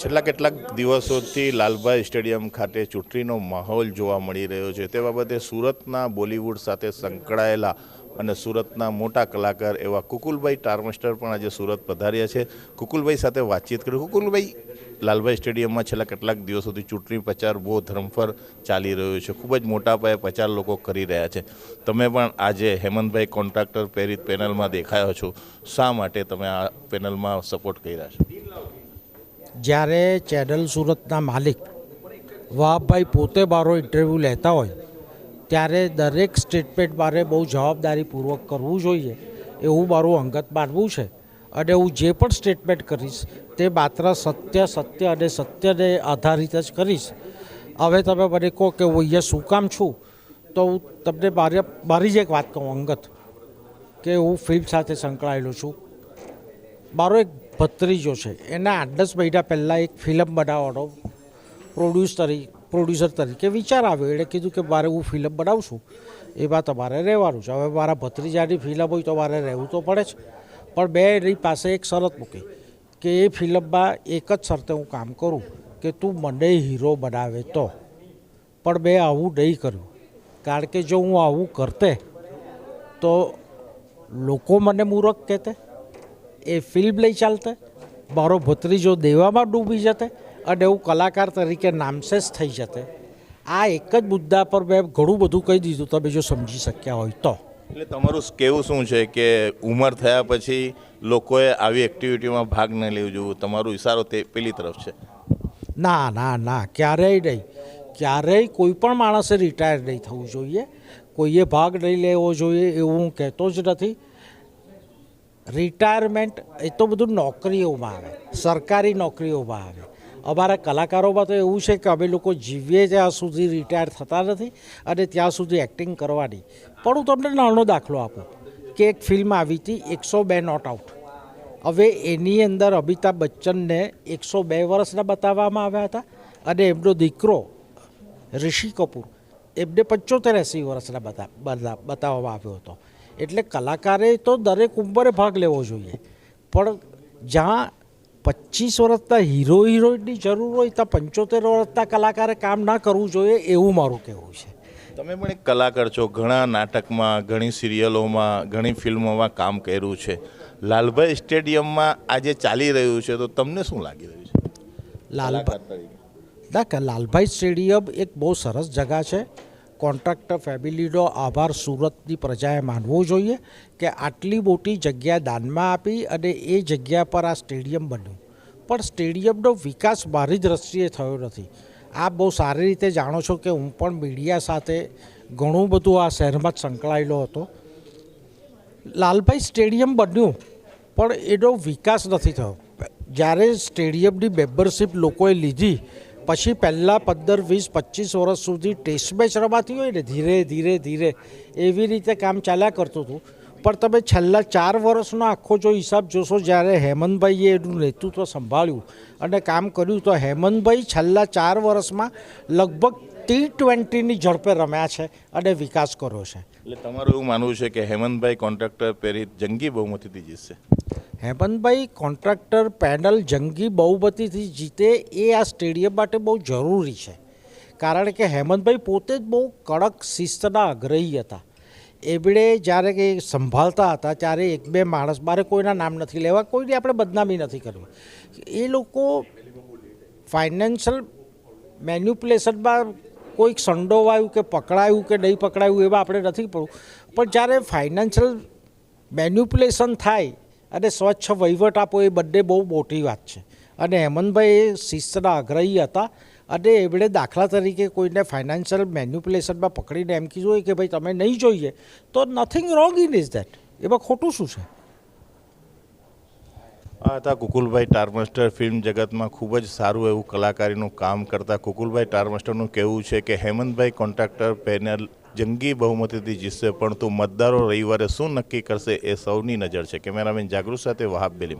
છેલ્લા કેટલાક દિવસોથી લાલભાઈ સ્ટેડિયમ ખાતે ચૂંટણીનો માહોલ જોવા મળી રહ્યો છે. તે બાબતે સુરતના બોલિવૂડ સાથે સંકળાયેલા અને સુરતના મોટા કલાકાર એવા કુકુલભાઈ ટાર્મસ્ટર પણ આજે સુરત પધાર્યા છે. કુકુલભાઈ સાથે વાતચીત કરી. કુકુલભાઈ, લાલભાઈ સ્ટેડિયમમાં છેલ્લા કેટલાક દિવસોથી ચૂંટણી પ્રચાર બહુ ધરમફર ચાલી રહ્યો છે. ખૂબ જ મોટા પાયે પ્રચાર લોકો કરી રહ્યા છે. તમે પણ આજે હેમંતભાઈ કોન્ટ્રાક્ટર પ્રેરિત પેનલમાં દેખાયો છો. શા માટે તમે આ પેનલમાં સપોર્ટ કર્યા છો? જ્યારે ચેનલ સુરતના માલિક વાહભાઈ પોતે મારો ઇન્ટરવ્યૂ લેતા હોય, ત્યારે દરેક સ્ટેટમેન્ટ મારે બહુ જવાબદારીપૂર્વક કરવું જોઈએ. એવું મારું અંગત માનવું છે. અને હું જે પણ સ્ટેટમેન્ટ કરીશ, તે માત્ર સત્ય સત્ય અને સત્યને આધારિત જ કરીશ. હવે તમે મને કહો કે હું અહીંયા શું કામ છું, તો હું તમને મારે મારી જ એક વાત કહું અંગત, કે હું ફિલ્મ સાથે સંકળાયેલો છું. મારો એક ભત્રીજો છે, એના આઠ દસ મહિના પહેલાં એક ફિલ્મ બનાવવાનો પ્રોડ્યુસ તરીકે પ્રોડ્યુસર તરીકે વિચાર આવ્યો. એણે કીધું કે મારે હું ફિલ્મ બનાવું છું એમાં તમારે રહેવાનું છે. હવે મારા ભત્રીજાની ફિલ્મ હોય તો મારે રહેવું તો પડે જ. પણ મેં એની પાસે એક શરત મૂકી કે એ ફિલ્મમાં એક જ શરતે હું કામ કરું કે તું મને હીરો બનાવે તો. પણ મેં આવું નહીં કર્યું. કારણ કે જો હું આવું કરતે, તો લોકો મને મૂરખ કહેતે. એ ફિલ્મ લઈ ચાલતે. મારો ભત્રીજો દેવામાં ડૂબી જતે અને હું કલાકાર તરીકે નામશેષ થઈ જતે. આ એક જ મુદ્દા પર મેં ઘણું બધું કહી દીધું. તમે જો સમજી શક્યા હોય તો. એટલે તમારું કેવું શું છે કે ઉંમર થયા પછી લોકોએ આવી એક્ટિવિટીમાં ભાગ ન લેવું જોઈએ? તમારો ઇશારો તે પેલી તરફ છે. ના ના ના ક્યારેય નહીં. ક્યારેય કોઈ પણ માણસે રિટાયર નહીં થવું જોઈએ. કોઈએ ભાગ નહીં લેવો જોઈએ એવું હું કહેતો જ નથી. રિટાયરમેન્ટ એ તો બધું નોકરીઓમાં આવે, સરકારી નોકરીઓમાં આવે. અમારા કલાકારોમાં તો એવું છે કે અમે લોકો જીવીએ ત્યાં સુધી રિટાયર થતા નથી અને ત્યાં સુધી એક્ટિંગ કરવાની. પણ હું તમને નાનો દાખલો આપું, કે એક ફિલ્મ આવી હતી, એકસો બે નોટ આઉટ હવે એની અંદર અમિતાભ બચ્ચનને એકસો બે વર્ષના બતાવવામાં આવ્યા હતા અને એમનો દીકરો ઋષિ કપૂર, એમને પંચોતેર એંસી વર્ષના બતા- બતાવવામાં આવ્યો હતો. એટલે કલાકારે તો દરેક ઉંમરે ભાગ લેવો જોઈએ. પણ જ્યાં પચીસ વર્ષના હીરો હિરોઈનની જરૂર હોય ત્યાં પંચોતેર વર્ષના કલાકારે કામ ના કરવું જોઈએ એવું મારું કહેવું છે. તમે પણ એક કલાકાર છો ઘણા નાટકમાં ઘણી સિરિયલોમાં ઘણી ફિલ્મોમાં કામ કર્યું છે. લાલભાઈ સ્ટેડિયમમાં આજે ચાલી રહ્યું છે તો તમને શું લાગી રહ્યું છે? લાલભાઈ. ના લાલભાઈ સ્ટેડિયમ એક બહુ સરસ જગા છે. કોન્ટ્રાક્ટર ફેમિલીનો આભાર સુરતની પ્રજાએ માનવો જોઈએ કે આટલી મોટી જગ્યા દાનમાં આપી અને એ જગ્યા પર આ સ્ટેડિયમ બન્યું. પણ સ્ટેડિયમનો વિકાસ મારી દ્રષ્ટિએ થયો નથી. આપ બહુ સારી રીતે જાણો છો કે હું પણ મીડિયા સાથે ઘણું બધું આ શહેરમાં જ સંકળાયેલો હતો. લાલભાઈ, સ્ટેડિયમ બન્યું, પણ એનો વિકાસ નથી થયો. જ્યારે સ્ટેડિયમની મેમ્બરશીપ લોકોએ લીધી પછી પહેલાં પંદર, વીસ, પચીસ વર્ષ સુધી ટેસ્ટ મેચ રમાતી હોય ને, ધીરે ધીરે ધીરે એવી રીતે કામ ચાલ્યા કરતું હતું. પણ તમે છેલ્લા ચાર વર્ષનો આખો જો હિસાબ જોશો, જ્યારે હેમંતભાઈએ એનું નેતૃત્વ સંભાળ્યું અને કામ કર્યું, તો હેમંતભાઈ છેલ્લા ચાર વર્ષમાં લગભગ ટી ટ્વેન્ટીની ઝડપે રમ્યા છે અને વિકાસ કર્યો છે. એટલે તમારું એવું માનવું છે કે હેમંતભાઈ કોન્ટ્રાક્ટર પ્રેરિત જંગી બહુમતીથી જીતશે? હેમંતભાઈ, કોન્ટ્રાક્ટર પેનલ જંગી બહુમતીથી જીતે એ આ સ્ટેડિયમ માટે બહુ જરૂરી છે. કારણ કે હેમંતભાઈ પોતે જ બહુ કડક શિસ્તના આગ્રહી હતા. એમણે જ્યારે કે સંભાળતા હતા, ત્યારે એક બે માણસ, મારે કોઈના નામ નથી લેવા, કોઈની આપણે બદનામી નથી કરવી. એ લોકો ફાઇનાન્શિયલ મેન્યુપ્યુલેશનમાં કોઈક સંડોવાયું કે પકડાયું કે નહીં પકડાયું એવા આપણે નથી પડવું પણ જ્યારે ફાઇનાન્શિયલ મેન્યુપ્યુલેશન થાય અને સ્વચ્છ વહીવટ આપો એ બંને બહુ મોટી વાત છે. અને હેમંતભાઈ શિસ્તના આગ્રહી હતા અને એમણે દાખલા તરીકે કોઈને ફાઇનાન્શિયલ મેન્યુપ્યુલેશનમાં પકડીને એમ કીધું હોય કે ભાઈ, તમે નહીં જોઈએ, તો nothing wrong in is that એમાં ખોટું શું છે? આ હતા કુકુલભાઈ ટારમસ્ટર ફિલ્મ જગતમાં ખૂબ જ સારું એવું કલાકારીનું કામ કરતા કુકુલભાઈ ટારમસ્ટરનું કહેવું છે કે હેમંતભાઈ કોન્ટ્રાક્ટર પેનલ જંગી બહુમતીથી જીતશે, પણ તું મતદારો રવિવારે શું નક્કી કરશે એ સૌની નજર છે. કેમેરામેન જાગૃત સાથે વહાબ બેલીમ.